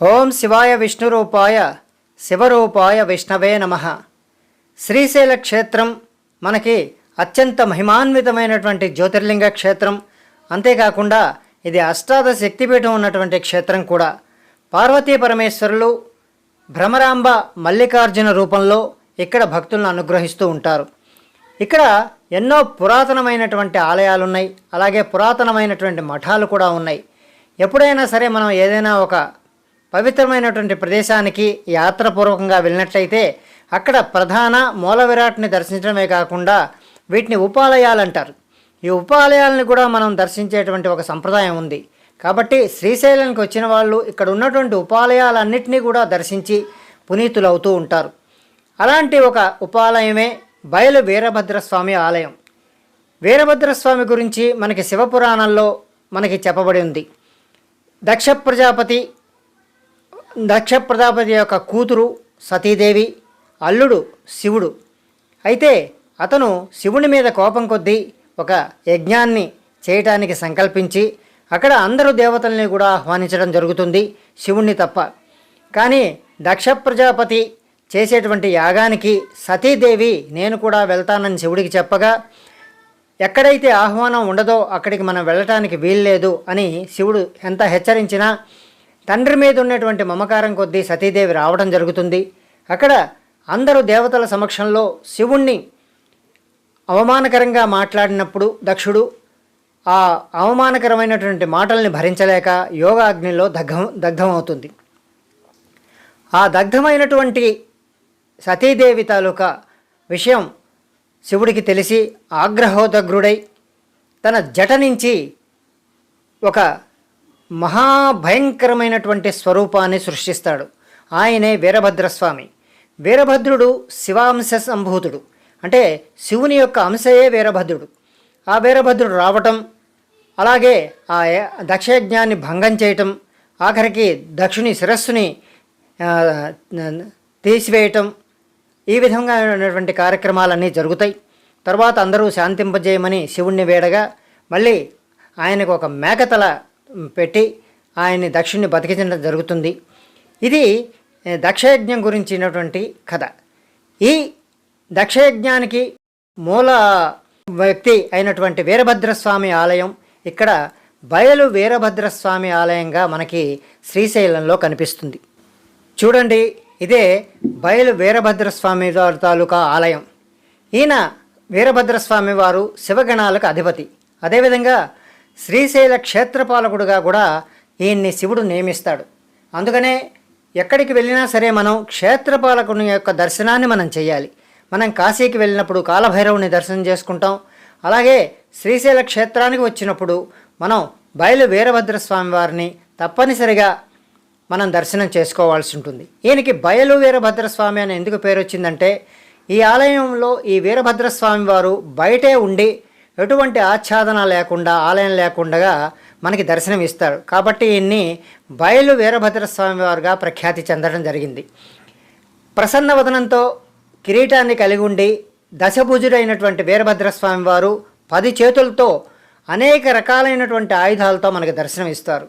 ఓం శివాయ విష్ణురూపాయ శివరూపాయ విష్ణవే నమ. శ్రీశైల క్షేత్రం మనకి అత్యంత మహిమాన్వితమైనటువంటి జ్యోతిర్లింగ క్షేత్రం. అంతేకాకుండా ఇది అష్టాదశ శక్తిపీఠం ఉన్నటువంటి క్షేత్రం కూడా. పార్వతీ పరమేశ్వరులు భ్రమరాంబ మల్లికార్జున రూపంలో ఇక్కడ భక్తులను అనుగ్రహిస్తూ ఉంటారు. ఇక్కడ ఎన్నో పురాతనమైనటువంటి ఆలయాలు ఉన్నాయి అలాగే పురాతనమైనటువంటి మఠాలు కూడా ఉన్నాయి. ఎప్పుడైనా సరే మనం ఏదైనా ఒక పవిత్రమైనటువంటి ప్రదేశానికి యాత్రపూర్వకంగా వెళ్ళినట్లయితే అక్కడ ప్రధాన మూల విరాట్ని దర్శించడమే కాకుండా వీటిని ఉపాలయాలు అంటారు ఈ ఉపాలయాలను కూడా మనం దర్శించేటువంటి ఒక సంప్రదాయం ఉంది. కాబట్టి శ్రీశైలానికి వచ్చిన వాళ్ళు ఇక్కడ ఉన్నటువంటి ఉపాలయాలన్నింటినీ కూడా దర్శించి పునీతులు అవుతూ ఉంటారు. అలాంటి ఒక ఉపాలయమే బయలు వీరభద్రస్వామి ఆలయం. వీరభద్రస్వామి గురించి మనకి శివపురాణంలో మనకి చెప్పబడి ఉంది. దక్ష ప్రజాపతి దక్ష ప్రజాపతి యొక్క కూతురు సతీదేవి అల్లుడు శివుడు. అయితే అతను శివుని మీద కోపం కొద్దీ ఒక యజ్ఞాన్ని చేయటానికి సంకల్పించి అక్కడ అందరూ దేవతల్ని కూడా ఆహ్వానించడం జరుగుతుంది శివుణ్ణి తప్ప. కానీ దక్ష ప్రజాపతి చేసేటువంటి యాగానికి సతీదేవి నేను కూడా వెళ్తానని శివుడికి చెప్పగా ఎక్కడైతే ఆహ్వానం ఉండదో అక్కడికి మనం వెళ్ళటానికి వీల్లేదు అని శివుడు ఎంత హెచ్చరించినా తండ్రి మీద ఉన్నటువంటి మమకారం కొద్దీ సతీదేవి రావడం జరుగుతుంది. అక్కడ అందరూ దేవతల సమక్షంలో శివుణ్ణి అవమానకరంగా మాట్లాడినప్పుడు దక్షుడు ఆ అవమానకరమైనటువంటి మాటల్ని భరించలేక యోగాగ్నిలో దగ్ధం దగ్ధమవుతుంది. ఆ దగ్ధమైనటువంటి సతీదేవి తాలూకా విషయం శివుడికి తెలిసి ఆగ్రహోదగ్రుడై తన జట నుంచి ఒక మహాభయంకరమైనటువంటి స్వరూపాన్ని సృష్టిస్తాడు. ఆయనే వీరభద్రస్వామి. వీరభద్రుడు శివాంశ సంభూతుడు. అంటే శివుని యొక్క అంశయే వీరభద్రుడు. ఆ వీరభద్రుడు రావటం అలాగే ఆ దక్షయజ్ఞాన్ని భంగం చేయటం ఆఖరికి దక్షుని శిరస్సుని తీసివేయటం ఈ విధంగా ఉన్నటువంటి కార్యక్రమాలన్నీ జరుగుతాయి. తర్వాత అందరూ శాంతింపజేయమని శివుణ్ణి వేడగా మళ్ళీ ఆయనకు ఒక మేకతల పెట్టి ఆయన్ని దక్షుణ్ణి బతికించడం జరుగుతుంది. ఇది దక్షయజ్ఞం గురించినటువంటి కథ. ఈ దక్షయజ్ఞానికి మూల వ్యక్తి అయినటువంటి వీరభద్రస్వామి ఆలయం ఇక్కడ బయలు వీరభద్రస్వామి ఆలయంగా మనకి శ్రీశైలంలో కనిపిస్తుంది. చూడండి ఇదే బయలు వీరభద్రస్వామి వారి తాలూకా ఆలయం. ఈయన వీరభద్రస్వామి వారు శివగణాలకు అధిపతి. అదేవిధంగా శ్రీశైల క్షేత్రపాలకుడుగా కూడా ఈయన్ని శివుడు నియమిస్తాడు. అందుకనే ఎక్కడికి వెళ్ళినా సరే మనం క్షేత్రపాలకుని యొక్క దర్శనాన్ని మనం చేయాలి మనం కాశీకి వెళ్ళినప్పుడు కాలభైరవుని దర్శనం చేసుకుంటాం. అలాగే శ్రీశైల క్షేత్రానికి వచ్చినప్పుడు మనం బయలు వీరభద్రస్వామి వారిని తప్పనిసరిగా మనం దర్శనం చేసుకోవాల్సి ఉంటుంది. ఈయనకి బయలు వీరభద్రస్వామి అని ఎందుకు పేరు వచ్చిందంటే ఈ ఆలయంలో ఈ వీరభద్రస్వామి వారు బయటే ఉండి ఎటువంటి ఆచ్ఛాదన లేకుండా ఆలయం లేకుండా మనకి దర్శనం ఇస్తారు. కాబట్టి ఈయన్ని బయలు వీరభద్రస్వామి వారుగా ప్రఖ్యాతి చెందడం జరిగింది. ప్రసన్న వదనంతో కిరీటాన్ని కలిగి ఉండి దశభుజుడైనటువంటి వీరభద్రస్వామి వారు పది చేతులతో అనేక రకాలైనటువంటి ఆయుధాలతో మనకు దర్శనం ఇస్తారు.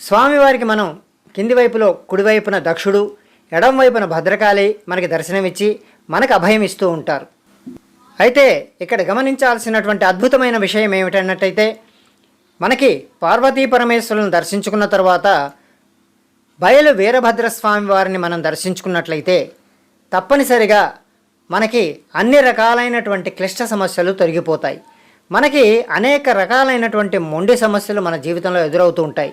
స్వామివారికి మనం కింది వైపులో కుడివైపున దక్షుడు ఎడం వైపున భద్రకాళి మనకి దర్శనమిచ్చి మనకు అభయం ఇస్తూ ఉంటారు. అయితే ఇక్కడ గమనించాల్సినటువంటి అద్భుతమైన విషయం ఏమిటన్నట్టయితే మనకి పార్వతీ పరమేశ్వరులను దర్శించుకున్న తర్వాత బయలు వీరభద్రస్వామి వారిని మనం దర్శించుకున్నట్లయితే తప్పనిసరిగా మనకి అన్ని రకాలైనటువంటి క్లిష్ట సమస్యలు తొలగిపోతాయి. మనకి అనేక రకాలైనటువంటి మొండి సమస్యలు మన జీవితంలో ఎదురవుతూ ఉంటాయి.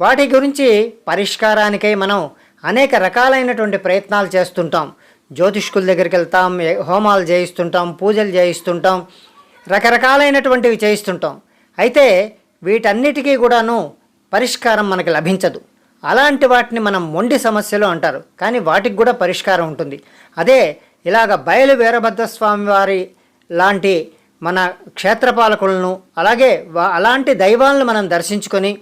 వాటి గురించి పరిష్కారానికై మనం అనేక రకాలైనటువంటి ప్రయత్నాలు చేస్తుంటాం. జ్యోతిష్కుల దగ్గరికి వెళ్తాం హోమాలు చేయిస్తుంటాం పూజలు చేయిస్తుంటాం రకరకాలైనటువంటివి చేయిస్తుంటాం. అయితే వీటన్నిటికీ కూడాను పరిష్కారం మనకి లభించదు. అలాంటి వాటిని మనం మొండి సమస్యలు అంటారు. కానీ వాటికి కూడా పరిష్కారం ఉంటుంది. అదే ఇలాగ బయలు వీరభద్రస్వామి వారి లాంటి మన క్షేత్రపాలకులను అలాగే అలాంటి దైవాలను మనం దర్శించుకొని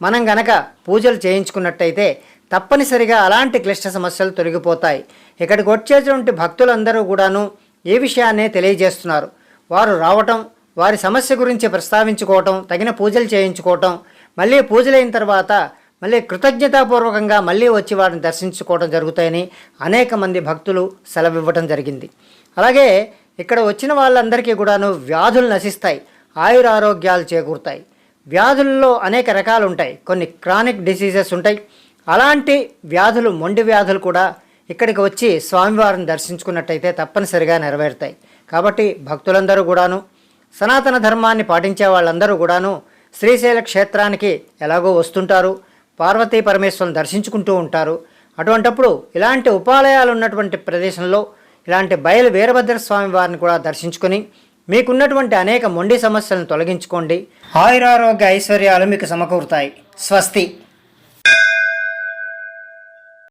మనం గనక పూజలు చేయించుకున్నట్టయితే తప్పనిసరిగా అలాంటి క్లిష్ట సమస్యలు తొలగిపోతాయి. ఇక్కడికి వచ్చేటువంటి భక్తులందరూ కూడాను ఏ విషయాన్నే తెలియజేస్తున్నారు? వారు రావటం వారి సమస్య గురించి ప్రస్తావించుకోవటం తగిన పూజలు చేయించుకోవటం మళ్ళీ పూజలైన తర్వాత మళ్ళీ కృతజ్ఞతాపూర్వకంగా మళ్ళీ వచ్చి వారిని దర్శించుకోవడం జరుగుతాయని అనేక మంది భక్తులు సెలవివ్వటం జరిగింది. అలాగే ఇక్కడ వచ్చిన వాళ్ళందరికీ కూడాను వ్యాధులు నశిస్తాయి ఆయురారోగ్యాలు చేకూరుతాయి. వ్యాధుల్లో అనేక రకాలు ఉంటాయి కొన్ని క్రానిక్ డిసీజెస్ ఉంటాయి అలాంటి వ్యాధులు మొండి వ్యాధులు కూడా ఇక్కడికి వచ్చి స్వామివారిని దర్శించుకున్నట్టయితే తప్పనిసరిగా నెరవేరుతాయి. కాబట్టి భక్తులందరూ కూడాను సనాతన ధర్మాన్ని పాటించే వాళ్ళందరూ కూడాను శ్రీశైల క్షేత్రానికి ఎలాగో వస్తుంటారు పార్వతీ పరమేశ్వరుని దర్శించుకుంటూ ఉంటారు. అటువంటప్పుడు ఇలాంటి ఉపాలయాలు ఉన్నటువంటి ప్రదేశంలో ఇలాంటి బయలు వీరభద్ర స్వామి వారిని కూడా దర్శించుకొని మీకున్నటువంటి అనేక మొండి సమస్యలను తొలగించుకోండి. ఆయురారోగ్య ఐశ్వర్యాలు మీకు సమకూరుతాయి. స్వస్తి.